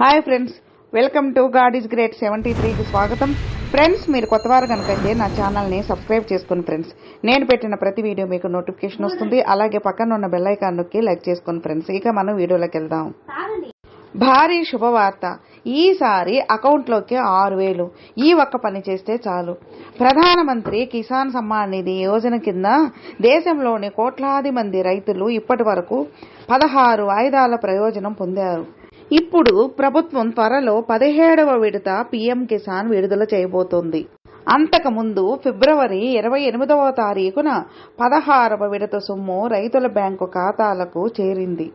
Hi friends welcome to God is great seventy త్రీకి స్వాగతం. Friends మీరు కొత్తవారు కనుకైతే నా ఛానల్ని సబ్స్క్రైబ్ చేసుకోండి ఫ్రెండ్స్ నేను పెట్టిన ప్రతి వీడియో మీకు నోటిఫికేషన్ వస్తుంది. అలాగే పక్కన ఉన్న బెల్లైకాన్ నొక్కి లైక్ చేసుకోండి ఫ్రెండ్స్ ఇక మనం వీడియోలోకి వెళ్దాం. భారీ శుభవార్త. ఈసారి అకౌంట్లోకి ఆరు వేలు. ఈ ఒక్క పని చేస్తే చాలు. ప్రధానమంత్రి కిసాన్ సమ్మాన్ నిధి యోజన కింద దేశంలోని కోట్లాది మంది రైతులు ఇప్పటి వరకు పదహారు వాయిదాల ప్రయోజనం పొందారు. ఇప్పుడు ప్రభుత్వం త్వరలో పదిహేడవ విడత పీఎం కిసాన్ విడుదల చేయబోతోంది. అంతకుముందు ఫిబ్రవరి ఇరవై ఎనిమిదవ తారీఖున పదహారవ విడత సొమ్ము రైతుల బ్యాంకు ఖాతాలకు చేరింది.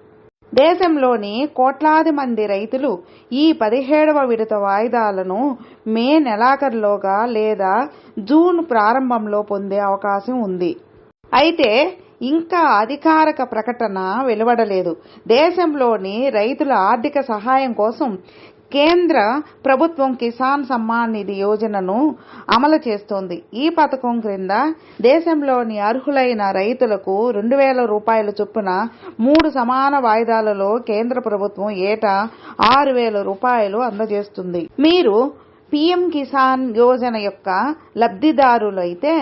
దేశంలోని కోట్లాది మంది రైతులు ఈ పదిహేడవ విడత వాయిదాలను మే నెలాఖరులోగా లేదా జూన్ ప్రారంభంలో పొందే అవకాశం ఉంది. అయితే ఇంకా అధికారిక ప్రకటన వెలువడలేదు. దేశంలోని రైతుల ఆర్థిక సహాయం కోసం కేంద్ర ప్రభుత్వం కిసాన్ సమ్మాన్ నిధి యోజనను అమలు చేస్తోంది. ఈ పథకం క్రింద దేశంలోని అర్హులైన రైతులకు రెండు వేల రూపాయల చొప్పున మూడు సమాన వాయిదాలలో కేంద్ర ప్రభుత్వం ఏటా ఆరు వేల రూపాయలు అందజేస్తుంది. మీరు పీఎం కిసాన్ యోజన యొక్క లబ్ధిదారులైతే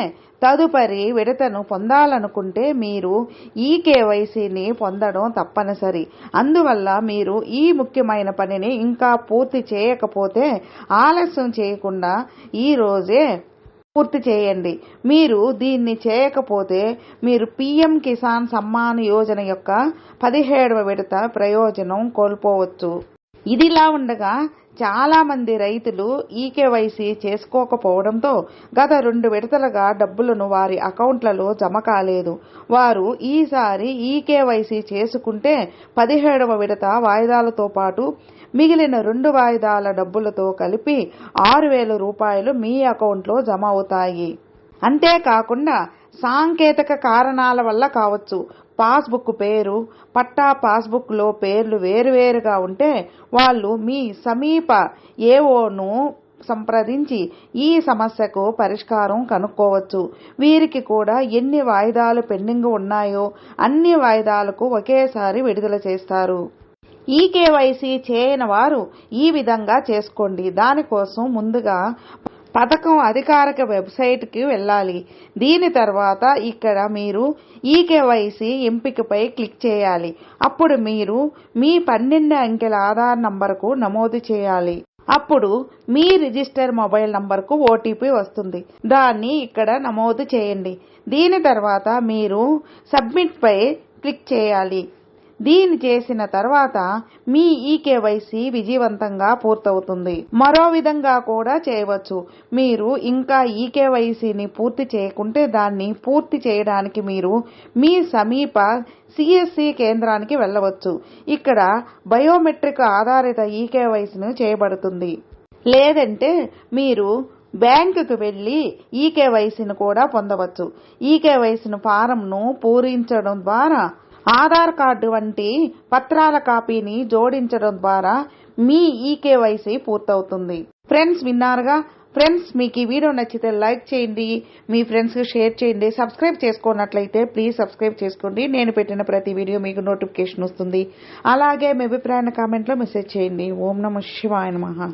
తదుపరి విడతను పొందాలనుకుంటే మీరు ఈ కేవైసీని పొందడం తప్పనిసరి. అందువల్ల మీరు ఈ ముఖ్యమైన పనిని ఇంకా పూర్తి చేయకపోతే ఆలస్యం చేయకుండా ఈరోజే పూర్తి చేయండి. మీరు దీన్ని చేయకపోతే మీరు పీఎం కిసాన్ సమ్మాన్ యోజన యొక్క పదిహేడవ విడత ప్రయోజనం కోల్పోవచ్చు. ఇదిలా ఉండగా చాలా మంది రైతులు ఈకేవైసీ చేసుకోకపోవడంతో గత రెండు విడతలుగా డబ్బులను వారి అకౌంట్లలో జమ కాలేదు. వారు ఈసారి ఈకేవైసీ చేసుకుంటే పదిహేడవ విడత వాయిదాలతో పాటు మిగిలిన రెండు వాయిదాల డబ్బులతో కలిపి ఆరు వేల రూపాయలు మీ అకౌంట్లో జమ అవుతాయి. అంతేకాకుండా సాంకేతిక కారణాల వల్ల కావచ్చు. పాస్బుక్ పేరు పట్టా పాస్బుక్లో పేర్లు వేరువేరుగా ఉంటే వాళ్ళు మీ సమీప ఏఓను సంప్రదించి ఈ సమస్యకు పరిష్కారం కనుక్కోవచ్చు. వీరికి కూడా ఎన్ని వాయిదాలు పెండింగ్ ఉన్నాయో అన్ని వాయిదాలకు ఒకేసారి విడుదల చేస్తారు. ఈ కేవైసీ చేయని వారు ఈ విధంగా చేసుకోండి. దానికోసం ముందుగా పథకం అధికారిక వెబ్సైట్కి వెళ్ళాలి. దీని తర్వాత ఇక్కడ మీరు ఈ కేవైసీ ఎంపికపై క్లిక్ చేయాలి. అప్పుడు మీరు మీ పన్నెండు అంకెల ఆధార్ నంబర్కు నమోదు చేయాలి. అప్పుడు మీ రిజిస్టర్ మొబైల్ నంబర్కు ఓటీపీ వస్తుంది. దాన్ని ఇక్కడ నమోదు చేయండి. దీని తర్వాత మీరు సబ్మిట్పై క్లిక్ చేయాలి. దీన్ని చేసిన తర్వాత మీ ఈ కేవైసీ విజయవంతంగా పూర్తవుతుంది. మరో విధంగా కూడా చేయవచ్చు. మీరు ఇంకా ఈ కేవైసీని పూర్తి చేయకుంటే దాన్ని పూర్తి చేయడానికి మీరు మీ సమీప సిఎస్సి కేంద్రానికి వెళ్ళవచ్చు. ఇక్కడ బయోమెట్రిక్ ఆధారిత ఈ కేవైసీని చేయబడుతుంది. లేదంటే మీరు బ్యాంకుకు వెళ్ళి ఈ కేవైసీని కూడా పొందవచ్చు. ఈ ఫారంను పూరించడం ద్వారా ఆధార్ కార్డు వంటి పత్రాల కాపీని జోడించడం ద్వారా మీ ఈకేవైసీ పూర్తవుతుంది. ఫ్రెండ్స్ విన్నారుగా? ఫ్రెండ్స్ మీకు ఈ వీడియో నచ్చితే లైక్ చేయండి మీ ఫ్రెండ్స్కి షేర్ చేయండి సబ్స్క్రైబ్ చేసుకున్నట్లయితే ప్లీజ్ సబ్స్క్రైబ్ చేసుకోండి. నేను పెట్టిన ప్రతి వీడియో మీకు నోటిఫికేషన్ వస్తుంది. అలాగే మీ అభిప్రాయాన్ని కామెంట్లో మెసేజ్ చేయండి. ఓం నమ శివాయ మహా